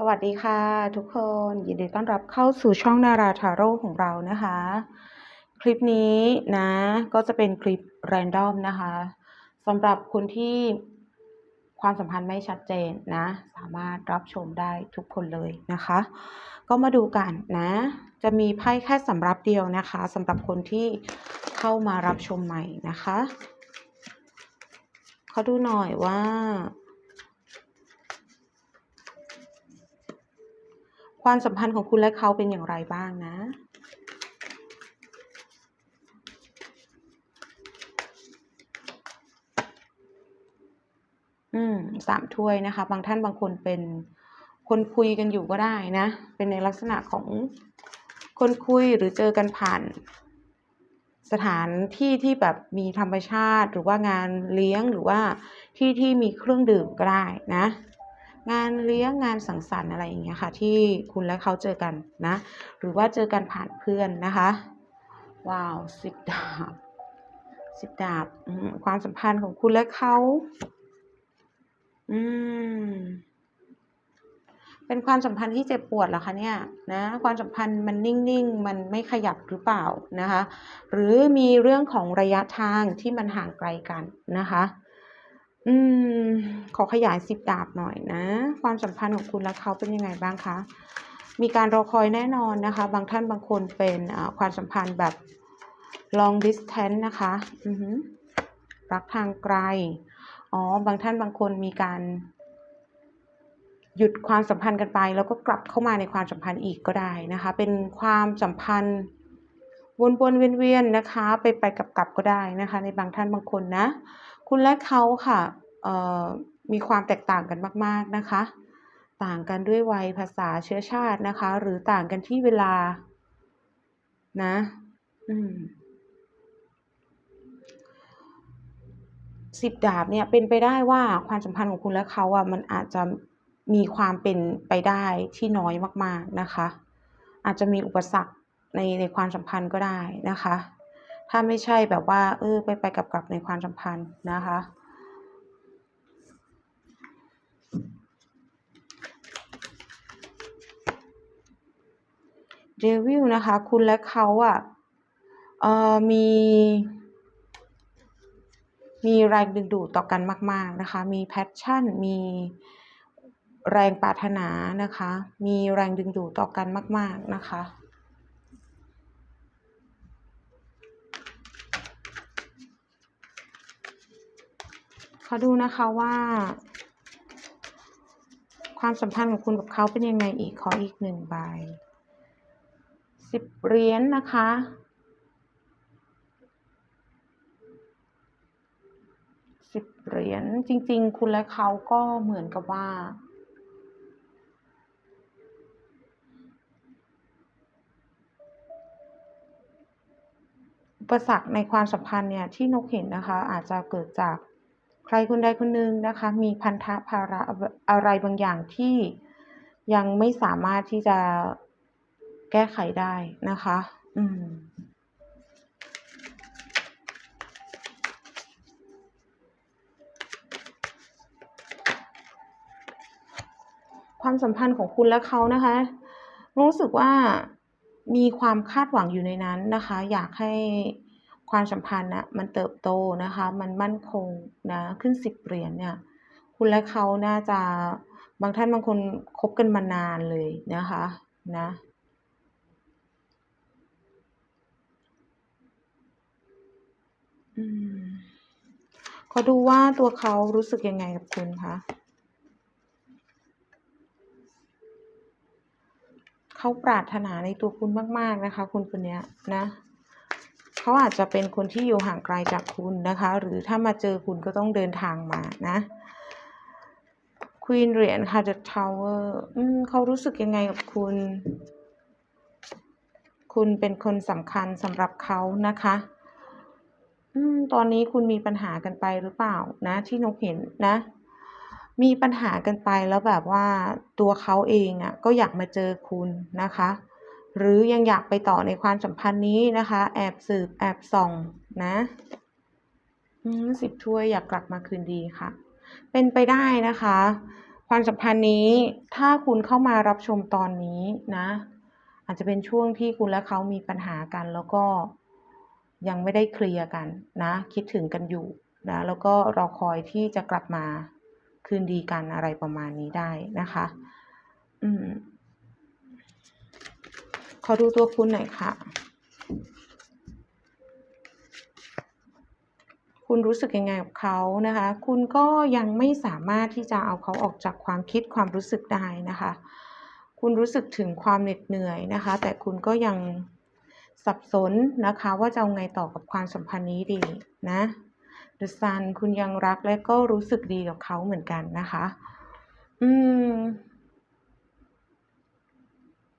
สวัสดีค่ะ ทุกคนยินดีต้อนรับเข้าสู่ช่องนาราทาโร่ของเรานะคะ คลิปนี้นะก็จะเป็นคลิปแรนดอมนะคะสำหรับคนที่ความสัมพันธ์ไม่ชัดเจนนะ สามารถรับชมได้ทุกคนเลยนะคะ ก็มาดูกันนะ จะมีไพ่แค่สำรับเดียวนะคะสำหรับคนที่เข้ามารับชมใหม่นะคะ เขาดูหน่อยว่า ความสัมพันธ์ของคุณและเขาเป็นอย่างไรบ้างนะ อืมสามถ้วยนะคะ บางท่านบางคนเป็นคนคุยกันอยู่ก็ได้นะ เป็นในลักษณะของคนคุยหรือเจอกันผ่าน สถานที่ที่แบบมีธรรมชาติหรือว่างานเลี้ยงหรือว่าที่ที่มีเครื่องดื่มก็ได้นะ งานเลี้ยงงานสังสรรค์อะไรอย่างเงี้ยค่ะ ที่คุณและเขาเจอกันนะ หรือว่าเจอกันผ่านเพื่อนนะคะ ว้าวสิบดาบสิบดาบความสัมพันธ์ของคุณและเขาอืมเป็นความสัมพันธ์ที่เจ็บปวดเหรอคะเนี่ยนะความสัมพันธ์มันนิ่งๆ มันไม่ขยับหรือเปล่านะคะ หรือมีเรื่องของระยะทางที่มันห่างไกลกันนะคะ อืม ขอขยายสิบดาบหน่อยนะ ความสัมพันธ์ของคุณและเขาเป็นยังไงบ้างคะ มีการรอคอยแน่นอนนะคะ บางท่านบางคนเป็นความสัมพันธ์แบบ long distance นะคะ อือหือรักทางไกล อ๋อ บางท่านบางคนมีการ หยุดความสัมพันธ์กันไป แล้วก็กลับเข้ามาในความสัมพันธ์อีกก็ได้นะคะ เป็นความสัมพันธ์วนๆเวียนๆนะคะ ไปไปกลับๆก็ได้นะคะ ในบางท่านบางคนนะ คุณและเขาค่ะเอ่อมีความแตกต่างกันมาก ๆ นะคะ ต่างกันด้วยวัยภาษาเชื้อชาตินะคะ หรือต่างกันที่เวลา นะ อืมสิบดาบเนี่ยเป็นไปได้ว่าความสัมพันธ์ของคุณและเขาอะมันอาจจะมีความเป็นไปได้ที่น้อยมาก ๆ นะคะ อาจจะมีอุปสรรคในในความสัมพันธ์ก็ได้นะคะ ถ้าไม่ใช่แบบว่า เออ ไปไปกลับๆในความสัมพันธ์นะคะ เดวิลนะคะ คุณและเขาอะเอ่อมี มีแรงดึงดูดต่อกันมาก ๆ นะคะ มีแพชชั่น มีแรงปรารถนานะคะ มีแรงดึงดูดต่อกันมาก ๆ นะคะ ขอดูนะคะว่า ความสัมพันธ์ของคุณกับเขาเป็นยังไงอีกขออีกหนึ่งใบสิบเหรียญนะคะสิบเหรียญจริง ๆ คุณและเขาก็เหมือนกับว่าอุปสรรคในความสัมพันธ์เนี่ยที่นกเห็นนะคะ อาจจะเกิดจาก ใครคนใดคนหนึ่งนะคะมีพันธะภาระอะไรบางอย่างที่ยังไม่สามารถที่จะแก้ไขได้นะคะ อืมความสัมพันธ์ของคุณและเขานะคะ รู้สึกว่ามีความคาดหวังอยู่ในนั้นนะคะ อยากให้ ความสัมพันธ์น่ะมันเติบโตนะคะ มันมั่นคงนะขึ้นสิบเหรียญเนี่ย คุณและเขาน่าจะบางท่านบางคนคบกันมานานเลยนะคะนะอืมขอดูว่าตัวเขารู้สึกยังไงกับคุณคะเขาปรารถนาในตัวคุณมาก ๆ นะคะ คุณคนนี้นะ เขาอาจจะเป็นคนที่อยู่ห่างไกลจากคุณนะคะ หรือถ้ามาเจอคุณก็ต้องเดินทางมานะ Queen เหรียญค่ะ The Tower อืมเขารู้สึกยังไงกับคุณ คุณเป็นคนสำคัญสำหรับเขานะคะอืมตอนนี้คุณมีปัญหากันไปหรือเปล่านะ ที่นกเห็นนะ มีปัญหากันไปแล้วแบบว่าตัวเขาเองอะ ก็อยากมาเจอคุณนะคะ หรือยังอยากไปต่อในความสัมพันธ์นี้นะคะ แอบสืบแอบส่องนะสิบถ้วยอยากกลับมาคืนดีค่ะ เป็นไปได้นะคะ ความสัมพันธ์นี้ถ้าคุณเข้ามารับชมตอนนี้นะ อาจจะเป็นช่วงที่คุณและเขามีปัญหากัน แล้วก็ยังไม่ได้เคลียร์กันนะ คิดถึงกันอยู่นะแล้วก็รอคอยที่จะกลับมาคืนดีกันอะไรประมาณนี้ได้นะคะ อืม ขอดูตัวคุณหน่อยค่ะ คุณรู้สึกยังไงกับเขานะคะ คุณก็ยังไม่สามารถที่จะเอาเขาออกจากความคิดความรู้สึกได้นะคะ คุณรู้สึกถึงความเหน็ดเหนื่อยนะคะ แต่คุณก็ยังสับสนนะคะว่าจะเอาไงต่อกับความสัมพันธ์นี้ดีนะ The Sun คุณยังรักและก็รู้สึกดีกับเขาเหมือนกันนะคะ อืม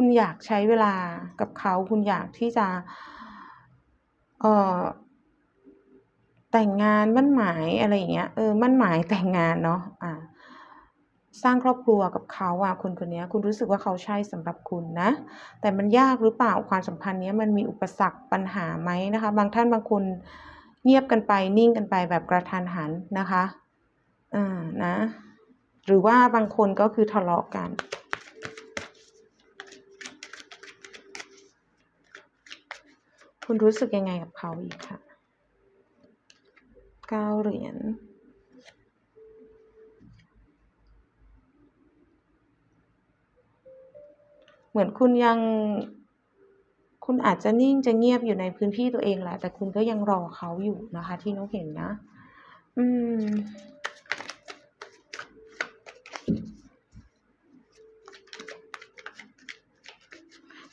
คุณอยากใช้เวลากับเขา คุณอยากที่จะเอ่อแต่งงานมั่นหมายอะไรอย่างเงี้ยเออมั่นหมายแต่งงานเนาะอ่าสร้างครอบครัวกับเขาอะคนคนนี้คุณรู้สึกว่าเขาใช่สำหรับคุณนะ แต่มันยากหรือเปล่าความสัมพันธ์เนี้ยมันมีอุปสรรคปัญหาไหมนะคะ บางท่านบางคนเงียบกันไปนิ่งกันไปแบบกระทันหันนะคะอ่านะ หรือว่าบางคนก็คือทะเลาะกัน คุณรู้สึกยังไงกับเขาอีกค่ะเก้าเหรียญเหมือนคุณยังคุณอาจจะนิ่งจะเงียบอยู่ในพื้นที่ตัวเองแหละ แต่คุณก็ยังรอเขาอยู่นะคะ ที่นกเห็นนะ อืม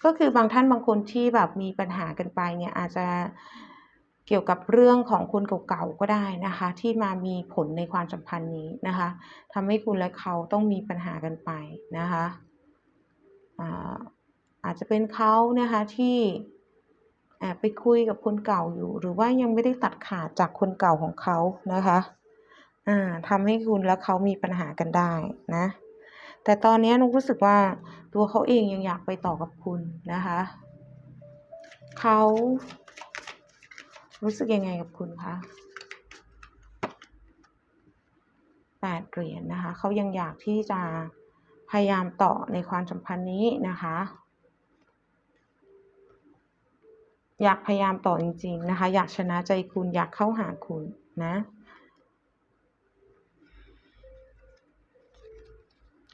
ก็คือบางท่านบางคนที่แบบมีปัญหากันไปเนี่ยอาจจะเกี่ยวกับเรื่องของคนเก่าๆก็ได้นะคะ ที่มามีผลในความสัมพันธ์นี้นะคะทำให้คุณและเขาต้องมีปัญหากันไปนะคะอาอาจจะเป็นเขานะคะที่แอบไปคุยกับคนเก่าอยู่ หรือว่ายังไม่ได้ตัดขาดจากคนเก่าของเขานะคะทำให้คุณและเขามีปัญหากันได้นะ แต่ตอนนี้นุกรู้สึกว่าตัวเขาเองยังอยากไปต่อกับคุณนะคะเขารู้สึกยังไงกับคุณคะแปดเหรียญนะคะเขายังอยากที่จะพยายามต่อในความสัมพันธ์นี้นะคะ อยากพยายามต่อจริง ๆ นะคะ อยากชนะใจคุณอยากเข้าหาคุณนะ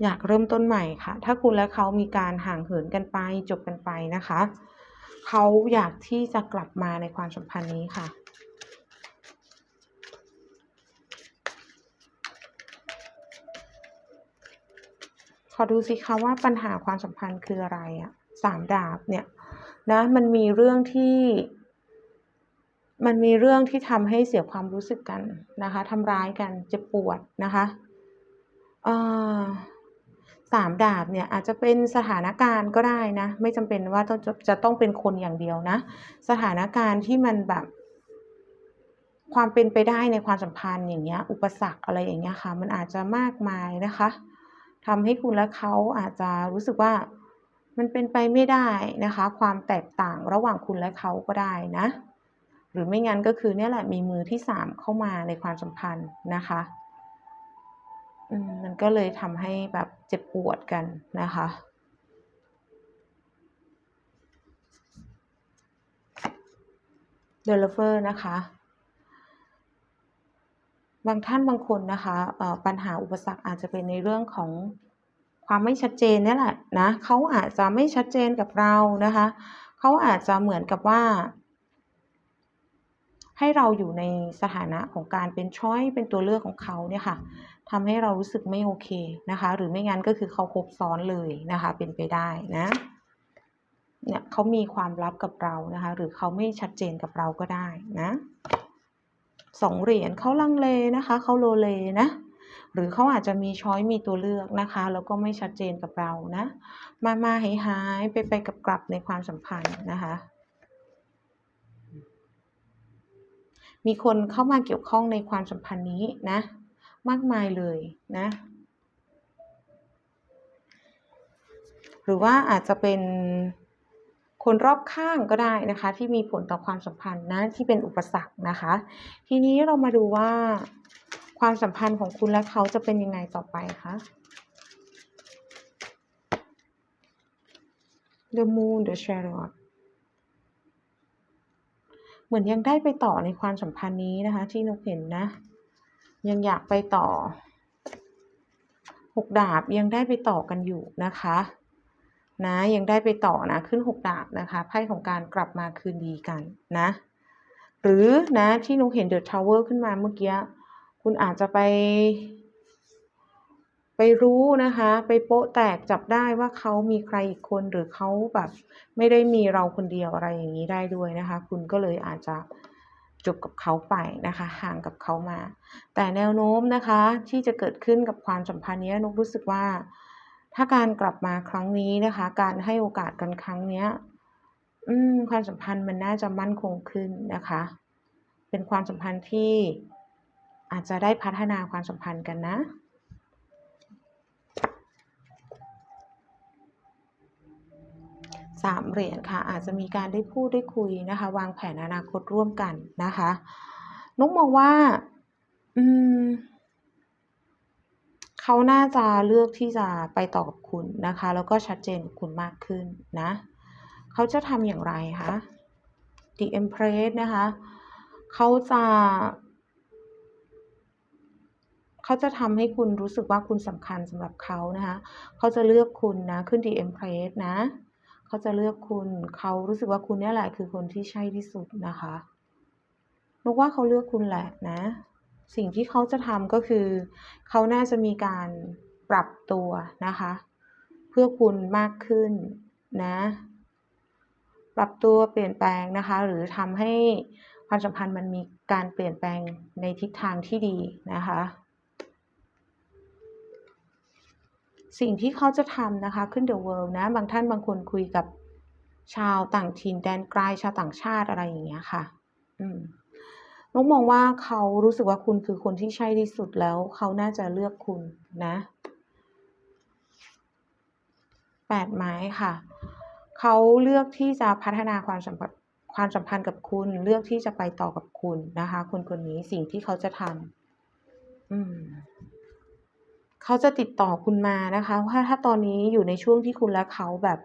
อยากเริ่มต้นใหม่ค่ะ ถ้าคุณและเขามีการห่างเหินกันไปจบกันไปนะคะ เขาอยากที่จะกลับมาในความสัมพันธ์นี้ค่ะ ขอดูสิคะว่าปัญหาความสัมพันธ์คืออะไรอะสามดาบเนี่ยนะมันมีเรื่องที่มันมีเรื่องที่ทำให้เสียความรู้สึกกันนะคะทำร้ายกันเจ็บปวดนะคะอ่อ สามดาบเนี่ยอาจจะเป็นสถานการณ์ก็ได้นะ ไม่จำเป็นว่าต้องจะจะต้องเป็นคนอย่างเดียวนะ สถานการณ์ที่มันแบบความเป็นไปได้ในความสัมพันธ์อย่างเงี้ย อุปสรรคอะไรอย่างเงี้ยค่ะ มันอาจจะมากมายนะคะทำให้คุณและเขาอาจจะรู้สึกว่ามันเป็นไปไม่ได้นะคะ ความแตกต่างระหว่างคุณและเขาก็ได้นะ หรือไม่งั้นก็คือเนี่ยแหละมีมือที่สามเข้ามาในความสัมพันธ์นะคะ มันก็เลยทำให้แบบเจ็บปวดกันนะคะ เดลเฟอร์นะคะ บางท่านบางคนนะคะปัญหาอุปสรรคอาจจะเป็นในเรื่องของความไม่ชัดเจนนี่แหละนะเขาอาจจะไม่ชัดเจนกับเรานะคะเขาอาจจะเหมือนกับว่า ให้เราอยู่ในสถานะของการเป็นช้อยเป็นตัวเลือกของเขาเนี่ยค่ะ ทำให้เรารู้สึกไม่โอเคนะคะ หรือไม่งั้นก็คือเขาคบซ้อนเลยนะคะ เป็นไปได้นะเนี่ยเขามีความลับกับเรานะคะ หรือเขาไม่ชัดเจนกับเราก็ได้นะสองเหรียญเขาลังเลนะคะเขาโลเลนะ หรือเขาอาจจะมีช้อยมีตัวเลือกนะคะ แล้วก็ไม่ชัดเจนกับเรานะ มามาหายหายไปไปกับกลับในความสัมพันธ์นะคะมีคนเข้ามาเกี่ยวข้องในความสัมพันธ์นี้นะ มากมายเลยนะ หรือว่าอาจจะเป็นคนรอบข้างก็ได้นะคะ ที่มีผลต่อความสัมพันธ์นะที่เป็นอุปสรรคนะคะ ทีนี้เรามาดูว่าความสัมพันธ์ของคุณและเขาจะเป็นยังไงต่อไปคะเดอะมูนเดอะ h a r ร o t เหมือนยังได้ไปต่อในความสัมพันธ์นี้นะคะ ที่นกเห็นนะ ยังอยากไปต่อหกดาบยังได้ไปต่อกันอยู่นะคะนะยังได้ไปต่อนะขึ้นหกดาบนะคะไพ่ของการกลับมาคืนดีกันนะ หรือนะที่นุกเห็นเดอะทาวเวอร์ขึ้นมาเมื่อกี้คุณอาจจะไป ไปรู้นะคะ ไปโป๊ะแตกจับได้ว่าเขามีใครอีกคนหรือเขาแบบ ไม่ได้มีเราคนเดียวอะไรอย่างนี้ได้ด้วยนะคะ คุณก็เลยอาจจะ จบกับเขาไปนะคะห่างกับเขามา แต่แนวโน้มนะคะที่จะเกิดขึ้นกับความสัมพันธ์นี้นกรู้สึกว่า ถ้าการกลับมาครั้งนี้นะคะ การให้โอกาสกันครั้งเนี้ยอืมความสัมพันธ์มันน่าจะมั่นคงขึ้นนะคะ เป็นความสัมพันธ์ที่อาจจะได้พัฒนาความสัมพันธ์กันนะ สามเหรียญค่ะ อาจจะมีการได้พูดได้คุยนะคะ วางแผนอนาคตร่วมกันนะคะนุกมองว่าอืมเขาน่าจะเลือกที่จะไปต่อกับคุณนะคะ แล้วก็ชัดเจนกับคุณมากขึ้นนะ เขาจะทำอย่างไรคะ The Empress นะคะ เขาจะเขาจะทำให้คุณรู้สึกว่าคุณสำคัญสำหรับเขานะคะ เขาจะเลือกคุณนะ ขึ้น The Empress นะ เขาจะเลือกคุณเขารู้สึกว่าคุณเนี่ยแหละคือคนที่ใช่ที่สุดนะคะนกว่าเขาเลือกคุณแหละนะ สิ่งที่เขาจะทำก็คือเขาน่าจะมีการปรับตัวนะคะ เพื่อคุณมากขึ้นนะ ปรับตัวเปลี่ยนแปลงนะคะ หรือทำให้ความสัมพันธ์มันมีการเปลี่ยนแปลงในทิศทางที่ดีนะคะ สิ่งที่เขาจะทำนะคะขึ้น The World นะ บางท่านบางคนคุยกับชาวต่างถิ่นแดนไกลชาวต่างชาติอะไรอย่างเงี้ยค่ะ อืมนกมองว่าเขารู้สึกว่าคุณคือคนที่ใช่ที่สุดแล้ว เขาน่าจะเลือกคุณนะแปดไม้ค่ะ เขาเลือกที่จะพัฒนาความสัมพันธ์ความสัมพันธ์กับคุณ เลือกที่จะไปต่อกับคุณนะคะ คนคนนี้สิ่งที่เขาจะทำอืม เขาจะติดต่อคุณมานะคะว่าถ้าตอนนี้อยู่ในช่วงที่คุณและเขาแบบ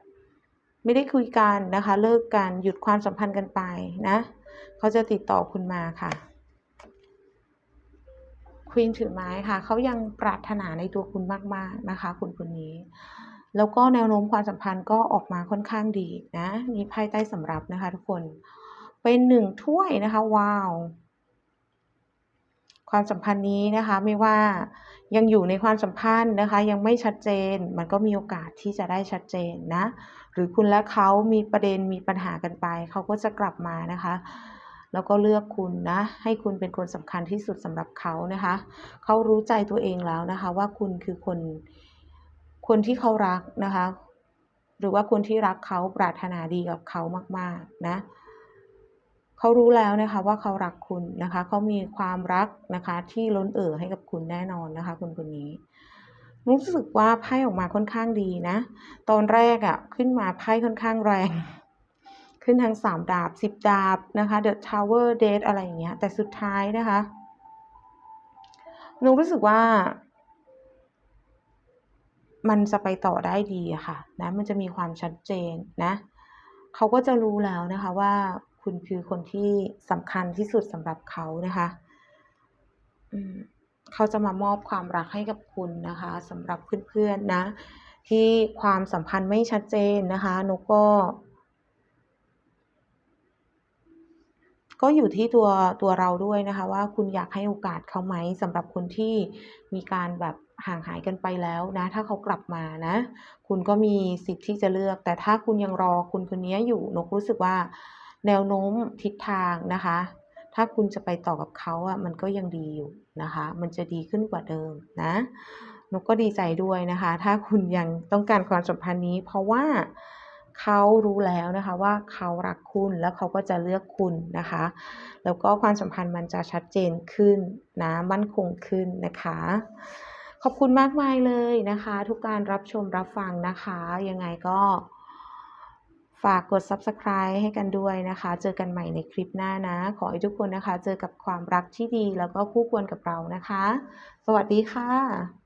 ไม่ได้คุยกันนะคะ เลิกกันหยุดความสัมพันธ์กันไปนะเขาจะติดต่อคุณมาค่ะควีนถือไม้ค่ะเขายังปรารถนาในตัวคุณมากๆนะคะ คุณคนนี้ แล้วก็แนวโน้มความสัมพันธ์ก็ออกมาค่อนข้างดีนะมีไพ่ใต้สำรับนะคะ ทุกคนเป็นหนึ่งถ้วยนะคะ ว้าว ความสัมพันธ์นี้นะคะไม่ว่ายังอยู่ในความสัมพันธ์นะคะ ยังไม่ชัดเจนมันก็มีโอกาสที่จะได้ชัดเจนนะ หรือคุณและเขามีประเด็นมีปัญหากันไป เขาก็จะกลับมานะคะ แล้วก็เลือกคุณนะ ให้คุณเป็นคนสำคัญที่สุดสำหรับเขานะคะ เขารู้ใจตัวเองแล้วนะคะ ว่าคุณคือคนคนที่เขารักนะคะ หรือว่าคนที่รักเขาปรารถนาดีกับเขามาก ๆ นะ เขารู้แล้วนะคะว่าเขารักคุณนะคะเขามีความรักนะคะที่ล้นเอ่อให้กับคุณแน่นอนนะคะคนคนนี้ รู้สึกว่าไพ่ออกมาค่อนข้างดีนะ ตอนแรกอะ่ะขึ้นมาไพ่ค่อนข้างแรง ขึ้นทั้งสามดาบสิบดาบนะคะ The Tower Dead อะไรอย่างเงี้ยแต่สุดท้ายนะคะนุรู้สึกว่ามันจะไปต่อได้ดีอะค่ะนะมันจะมีความชัดเจนนะเขาก็จะรู้แล้วนะคะว่า คุณคือคนที่สำคัญที่สุดสำหรับเขานะคะเขาจะมามอบความรักให้กับคุณนะคะสำหรับเพื่อนๆนะ ที่ความสัมพันธ์ไม่ชัดเจนนะคะนกก็ ก็อยู่ที่ตัวตัวเราด้วยนะคะ ว่าคุณอยากให้โอกาสเขาไหมสำหรับคนที่มีการแบบห่างหายกันไปแล้วนะ ถ้าเขากลับมานะ คุณก็มีสิทธิ์ที่จะเลือก แต่ถ้าคุณยังรอคุณคนนี้อยู่นกรู้สึกว่า แนวโน้มทิศทางนะคะ ถ้าคุณจะไปต่อกับเขาอะมันก็ยังดีอยู่นะคะ มันจะดีขึ้นกว่าเดิมนะนกก็ดีใจด้วยนะคะ ถ้าคุณยังต้องการความสัมพันธ์นี้ เพราะว่าเขารู้แล้วนะคะว่าเขารักคุณแล้วเขาก็จะเลือกคุณนะคะ แล้วก็ความสัมพันธ์มันจะชัดเจนขึ้นนะมั่นคงขึ้นนะคะ ขอบคุณมากมายเลยนะคะ ทุกการรับชมรับฟังนะคะ ยังไงก็ ฝากกด subscribe ให้กันด้วยนะคะ เจอกันใหม่ในคลิปหน้านะ ขอให้ทุกคนนะคะ เจอกับความรักที่ดีแล้วก็คู่ควรกับเรานะคะ สวัสดีค่ะ